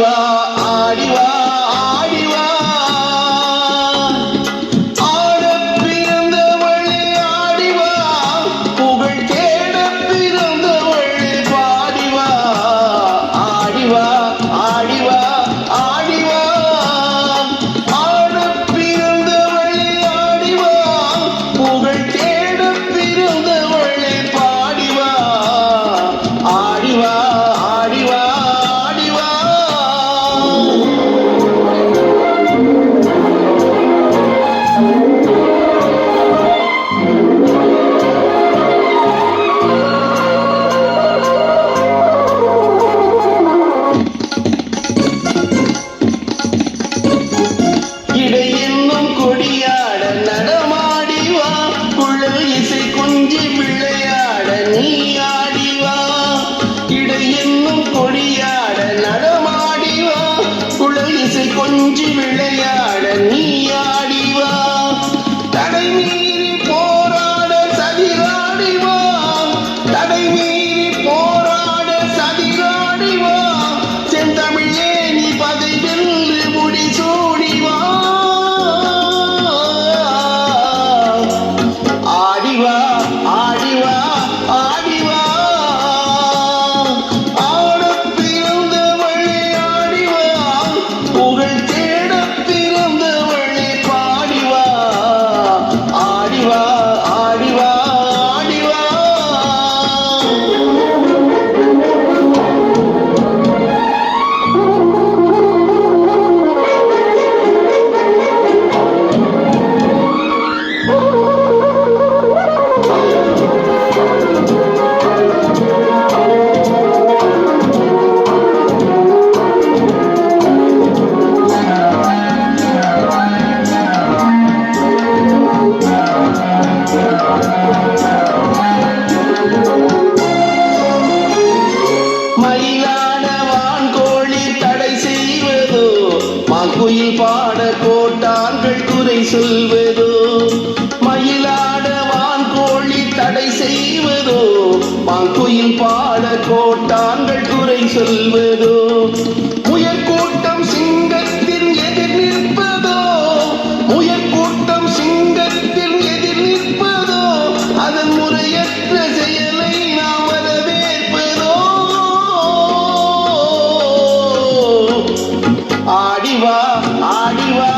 love. மயிலான வான்கோழி தடை செய்வதோ? மாங்குயில் பாட கோட்டார்கள் குறை சொல்வதோ? மயிலான வான்கோழி தடை செய்வதோ? மாங்குயில் பாட கோட்டார்கள் குறை சொல்வதோ? ஆடிவா ஆடிவா.